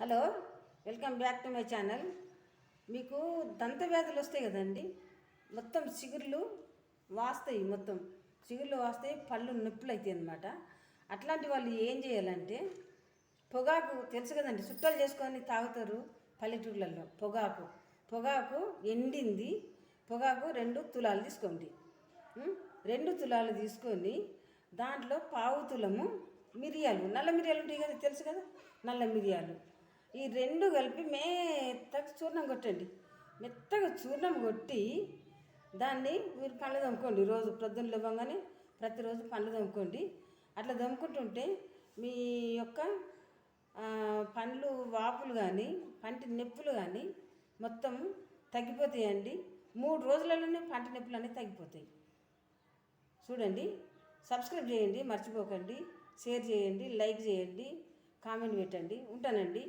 Hello welcome back to my channel. మీకు దంత వ్యాధులు వస్తాయి కదండి. మొత్తం చిగుర్లు వాస్తాయి మొత్తం. చిగుర్లు వాస్తాయి పళ్ళు నొప్పులు అవుతాయి అనమాట అట్లాంటి వాళ్ళు ఏం చేయాలంటే పొగాకు తెలుసు కదండి చుట్టాలు చేసుకొని తాగుతారు పల్లెటూర్లలో పొగాకు. పొగాకు ఎండింది. పొగాకు రెండు తులాలు తీసుకోండి. రెండు తులాలు తీసుకొని దాంట్లో పావు తులము మిరియాలు. నల్ల మిరియాలు ఉంటాయి కదా తెలుసు కదా? నల్ల మిరియాలు. ఈ రెండు కలిపి మెత్తగా చూర్ణం కొట్టండి. మెత్తగా చూర్ణం కొట్టి దాన్ని మీరు పండ్లు దమ్ముకోండి రోజు ప్రొద్దున లేవగానే ప్రతిరోజు పండ్లు దమ్ముకోండి అట్లా దమ్ముకుంటుంటే మీ యొక్క పండ్లు వాపులు కానీ పంటి నొప్పులు కానీ మొత్తం తగ్గిపోతాయండి. మూడు రోజులలోనే పంట నొప్పులు అనేవి తగ్గిపోతాయి. చూడండి. సబ్స్క్రైబ్ చేయండి. మర్చిపోకండి. షేర్ చేయండి. లైక్ చేయండి. కామెంట్ పెట్టండి. ఉంటానండి.